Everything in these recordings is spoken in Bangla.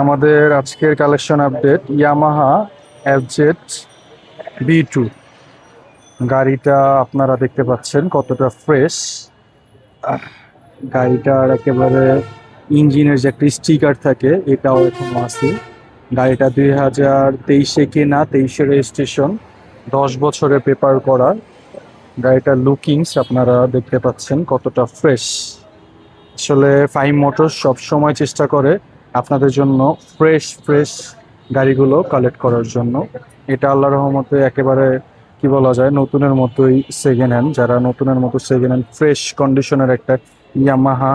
আমাদের আজকের collection update Yamaha FZ V two গাড়িটা আপনারা দেখতে পাচ্ছেন কতটা ফ্রেশ গাড়িটার একেবারে ইঞ্জিনের যে একটা স্টিকার থাকে, এটাও এখনও আছে। গাড়িটা দুই হাজার তেইশে কেনা, তেইশে রেজিস্ট্রেশন দশ বছরের পেপার করা। গাড়িটার লুকিংস আপনারা দেখতে পাচ্ছেন কতটা ফ্রেশ আসলে ফাইভ মোটরস সবসময় চেষ্টা করে। আপনাদের জন্য ফ্রেশ ফ্রেশ গাড়িগুলো কালেক্ট করার জন্য। এটা আল্লাহ রহমতে একেবারে, কি বলা যায়, নতুনের মতোই সেকেন্ড হ্যান্ড যারা নতুনের মতো সেকেন্ড হ্যান্ড ফ্রেশ কন্ডিশনের একটা ইয়ামাহা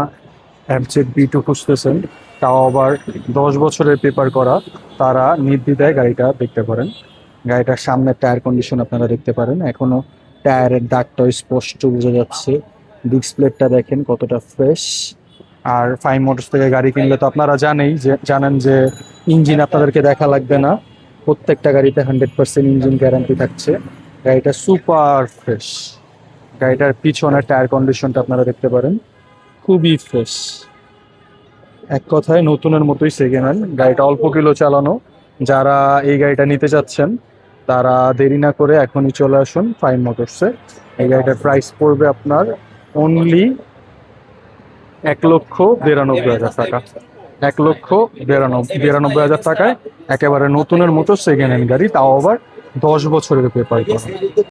অ্যাপজেড বি টু খুঁজতেছেন, তাও আবার দশ বছরের পেপার করা, তারা নির্দ্বিধায় গাড়িটা দেখতে পারেন। গাড়িটার সামনে টায়ার কন্ডিশন আপনারা দেখতে পারেন। এখনও টায়ারের দাগটা স্পষ্ট বোঝা যাচ্ছে। ডিসপ্লেটা দেখেন কতটা ফ্রেশ আর ফাইভ মোটরস থেকে গাড়ি কিনলে তো আপনারা জানেই যে জানেন যে ইঞ্জিন আপনাদেরকে দেখা লাগবে না। প্রত্যেকটা গাড়িতে হান্ড্রেড পার্সেন্ট ইঞ্জিন গ্যারান্টি থাকছে। গাড়িটা সুপার ফ্রেশ গাড়িটার পিছনের টায়ার কন্ডিশনটা আপনারা দেখতে পারেন। খুবই ফ্রেশ এক কথায় নতুনের মতোই সেকেন্ড হ্যান্ড গাড়িটা অল্প কিলো চালানো। যারা এই গাড়িটা নিতে চাচ্ছেন তারা দেরি না করে এখনই চলে আসুন ফাইভ মোটরসে এই গাড়িটার প্রাইস পড়বে আপনার অনলি এক লক্ষ বিরানব্বই হাজার টাকা। এক লক্ষ বিরানব্বই বিরানব্বই হাজার টাকায় একেবারে নতুনের মতো সেকেন্ড হ্যান্ড গাড়ি, তাও আবার দশ বছরের পেপার করা।